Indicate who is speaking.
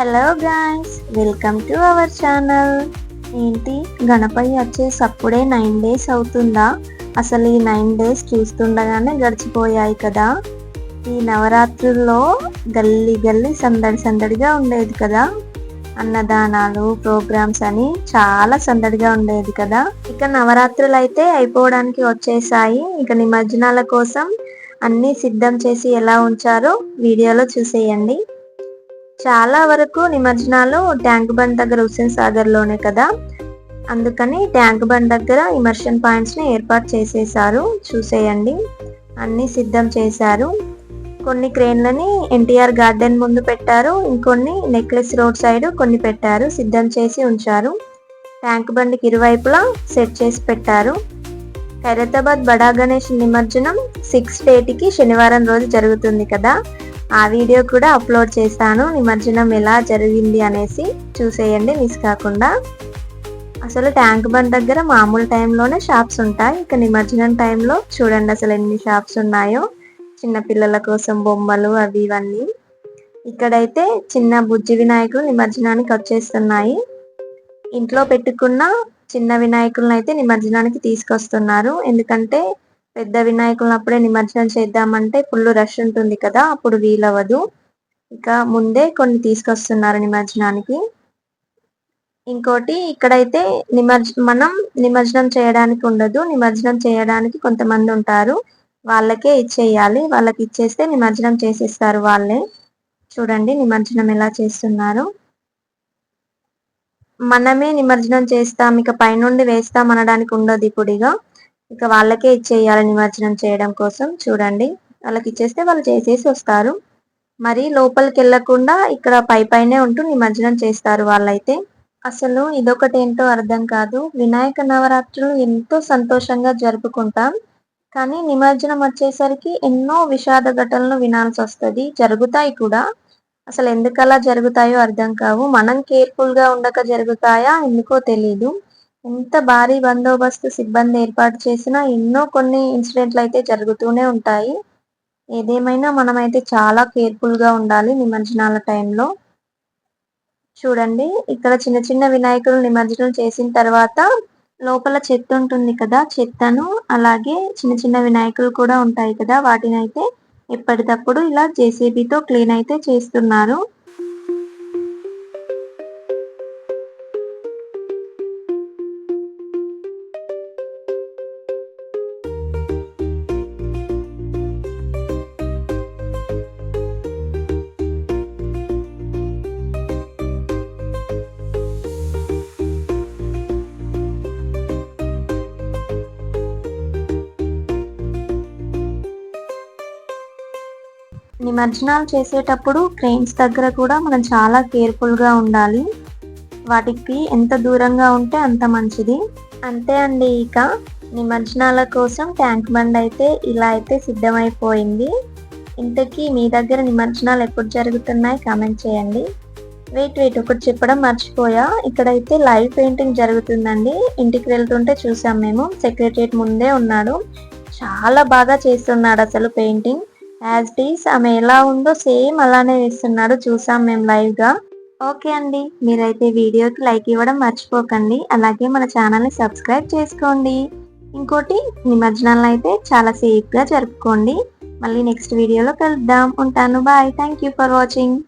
Speaker 1: Hello guys welcome to our channel ఏంటి? గణపతి వచ్చేసి అప్పుడే నైన్ డేస్ అవుతుందా? అసలు ఈ నైన్ డేస్ చూస్తుండగానే గడిచిపోయాయి కదా. ఈ నవరాత్రుల్లో గల్లీ గల్లీ సందడి సందడిగా ఉండేది కదా. అన్నదానాలు ప్రోగ్రామ్స్ అని చాలా సందడిగా ఉండేది కదా. ఇక నవరాత్రులు అయితే అయిపోవడానికి వచ్చేసాయి. ఇక నిమజ్జనాల కోసం అన్ని సిద్ధం చేసి ఎలా ఉంచారో వీడియోలో చూసేయండి. చాలా వరకు నిమజ్జనాలు ట్యాంక్ బండ్ దగ్గర హుస్సేన్ సాగర్లోనే కదా. అందుకని ట్యాంక్ బండ్ దగ్గర ఇమర్షన్ పాయింట్స్ని ఏర్పాటు చేసేసారు చూసేయండి. అన్ని సిద్ధం చేశారు. కొన్ని క్రేన్లని ఎన్టీఆర్ గార్డెన్ ముందు పెట్టారు. ఇంకొన్ని నెక్లెస్ రోడ్ సైడ్ కొన్ని పెట్టారు. సిద్ధం చేసి ఉంచారు. ట్యాంక్ బండికి ఇరువైపులా సెట్ చేసి పెట్టారు. ఖైరతాబాద్ బడా గణేష్ నిమజ్జనం సిక్స్ డేట్కి శనివారం రోజు జరుగుతుంది కదా. ఆ వీడియో కూడా అప్లోడ్ చేస్తాను నిమజ్జనం ఎలా జరిగింది అనేసి చూసేయండి. మిస్ కాకుండా అసలు ట్యాంక్ బండ్ దగ్గర మామూలు టైంలోనే షాప్స్ ఉంటాయి. ఇక నిమజ్జనం టైంలో చూడండి అసలు ఎన్ని షాప్స్ ఉన్నాయో. చిన్న పిల్లల కోసం బొమ్మలు అవి ఇవన్నీ. ఇక్కడైతే చిన్న బుజ్జి వినాయకులు నిమజ్జనానికి వచ్చేస్తున్నాయి. ఇంట్లో పెట్టుకున్న చిన్న వినాయకులను అయితే నిమజ్జనానికి తీసుకొస్తున్నారు. ఎందుకంటే పెద్ద వినాయకులను అప్పుడే నిమజ్జనం చేద్దామంటే ఫుల్ రష్ ఉంటుంది కదా అప్పుడు వీలవ్వదు. ఇక ముందే కొన్ని తీసుకొస్తున్నారు నిమజ్జనానికి. ఇంకోటి ఇక్కడైతే నిమజ్జ మనం నిమజ్జనం చేయడానికి ఉండదు. నిమజ్జనం చేయడానికి కొంతమంది ఉంటారు. వాళ్ళకే ఇచ్చేయాలి. వాళ్ళకి ఇచ్చేస్తే నిమజ్జనం చేసేస్తారు వాళ్ళే. చూడండి నిమజ్జనం ఎలా చేస్తున్నారు. మనమే నిమజ్జనం చేస్తాం. ఇక పైనుండి వేస్తాం అనడానికి ఉండదు ఇప్పుడు ఇక ఇక వాళ్ళకే ఇచ్చేయాలి నిమజ్జనం చేయడం కోసం. చూడండి. వాళ్ళకి ఇచ్చేస్తే వాళ్ళు చేసేసి వస్తారు. మరి లోపలికి వెళ్ళకుండా ఇక్కడ పై పైనే ఉంటూ నిమజ్జనం చేస్తారు వాళ్ళైతే. అసలు ఇదొకటి ఏంటో అర్థం కాదు. వినాయక నవరాత్రులు ఎంతో సంతోషంగా జరుపుకుంటాం. కానీ నిమజ్జనం వచ్చేసరికి ఎన్నో విషాద ఘటనలు వినాల్సి వస్తుంది. జరుగుతాయి కూడా. అసలు ఎందుకలా జరుగుతాయో అర్థం కావు. మనం కేర్ఫుల్గా ఉండక జరుగుతాయా? ఎందుకో తెలీదు. ఎంత భారీ బందోబస్తు సిబ్బంది ఏర్పాటు చేసినా ఎన్నో కొన్ని ఇన్సిడెంట్లు అయితే జరుగుతూనే ఉంటాయి. ఏదేమైనా మనమైతే చాలా కేర్ఫుల్గా ఉండాలి నిమజ్జనాల టైంలో. చూడండి ఇక్కడ చిన్న చిన్న వినాయకులు నిమజ్జనం చేసిన తర్వాత లోపల చెత్త ఉంటుంది కదా చెత్తను అలాగే చిన్న చిన్న వినాయకులు కూడా ఉంటాయి కదా వాటిని అయితే ఎప్పటికప్పుడు ఇలా జేసీబీతో క్లీన్ అయితే చేస్తున్నారు. నిమజ్జనాలు చేసేటప్పుడు క్రెయిన్స్ దగ్గర కూడా మనం చాలా కేర్ఫుల్గా ఉండాలి. వాటికి ఎంత దూరంగా ఉంటే అంత మంచిది. అంతే అండి ఇక నిమజ్జనాల కోసం ట్యాంక్ బండ్ అయితే ఇలా అయితే సిద్ధమైపోయింది. ఇంతకీ మీ దగ్గర నిమజ్జనాలు ఎప్పుడు జరుగుతున్నాయి కామెంట్ చేయండి. వెయిట్ వెయిట్ ఒకటి చెప్పడం మర్చిపోయా. ఇక్కడైతే లైవ్ పెయింటింగ్ జరుగుతుందండి. ఇంటికి వెళ్తుంటే చూసాం మేము. సెక్రటరియట్ ముందే ఉన్నాడు. చాలా బాగా చేస్తున్నాడు అసలు పెయింటింగ్. యాజ్ ఈస్ ఆమె ఎలా ఉందో సేమ్ అలానే వేస్తున్నాడు. చూసాం మేము లైవ్గా ఓకే అండి. మీరైతే వీడియోకి లైక్ ఇవ్వడం మర్చిపోకండి. అలాగే మన ఛానల్ని సబ్స్క్రైబ్ చేసుకోండి. ఇంకోటి నిమజ్జనాలను అయితే చాలా సేఫ్గా జరుపుకోండి. మళ్ళీ నెక్స్ట్ వీడియోలో కలుద్దాం. ఉంటాను. Bye. Thank you for watching.